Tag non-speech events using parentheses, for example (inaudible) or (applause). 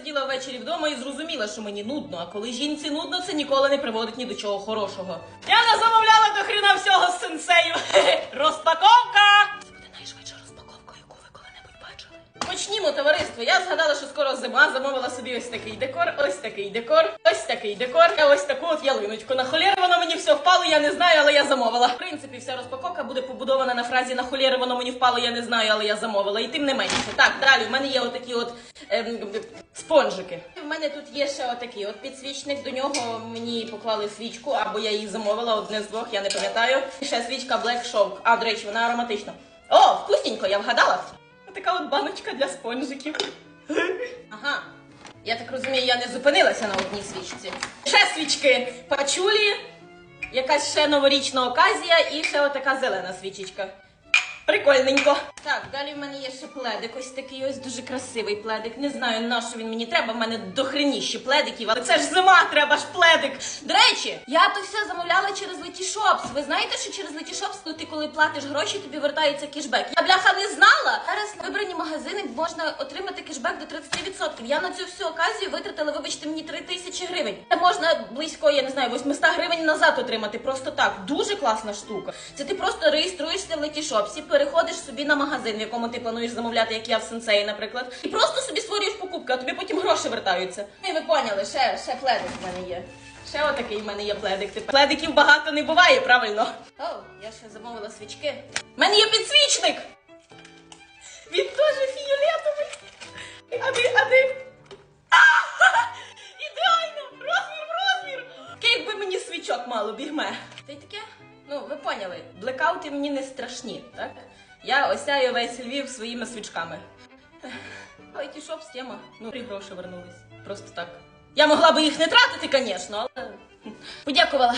сиділа ввечері вдома і зрозуміла, що мені нудно, а коли жінці нудно, це ніколи не приводить ні до чого хорошого. Я не замовляла до хріна всього з сенсею. Розпаковка! Це буде найшвидша розпаковка, яку ви коли-небудь бачили. Почнімо, товариство. Я згадала, що скоро зима, замовила собі ось такий декор, ось такий декор, ось такий декор, А ось таку от ялиночку. На холєр все впало, я не знаю, але я замовила. В принципі, вся розпаковка буде побудована на фразі на холєр воно мені впало, я не знаю, але я замовила. І тим не менше. Так, далі в мене є отакі от ем, спонжики. В мене тут є ще отакий от підсвічник. До нього мені поклали свічку, або я її замовила одне з двох, я не пам'ятаю. Ще свічка Black Show. А, до речі, вона ароматична. О, вкусненько, я вгадала. Така от баночка для спонжиків. Ага. Я так розумію, я не зупинилася на одній свічці. Ще свічки пачулі, якась ще новорічна оказія і ще отака зелена свічечка. Прикольненько. Так, далі в мене є ще пледик. Ось такий ось дуже красивий пледик. Не знаю, на що він мені треба. В мене дохреніще пледиків, але це ж зима, треба ж пледик. До речі, я то все замовляла через Letyshops. Ви знаєте, що через Letyshops, ну ти коли платиш гроші, тобі вертається кешбек. Я бляха не знала. Зараз на вибрані магазини можна отримати кешбек до 30%. Я на цю всю оказію витратила, вибачте, мені 3 тисячі гривень. Це можна близько, я не знаю, 800 гривень назад отримати. Просто так. Дуже класна штука. Це ти просто реєструєшся в Letyshops, переходиш собі на магазин, в якому ти плануєш замовляти, як я в сенсеї, наприклад, і просто собі створюєш покупку, а тобі потім гроші вертаються. Ну, І ви поняли, ще, ще пледик в мене є. Ще отакий в мене є пледик. Тепер пледиків багато не буває, правильно? О, я ще замовила свічки. У мене є підсвічник! Він теж фіолетовий. А ти, а ти. (laughs) Ідеально! Розмір в розмір! Таке, якби мені свічок мало бігме. Й таке? Ну, ви поняли, блекаути мені не страшні, так? Я осяю весь Львів своїми свічками. IT шоп з тема. Ну, і гроші вернулись. Просто так. Я могла би їх не тратити, звісно, але. Подякувала.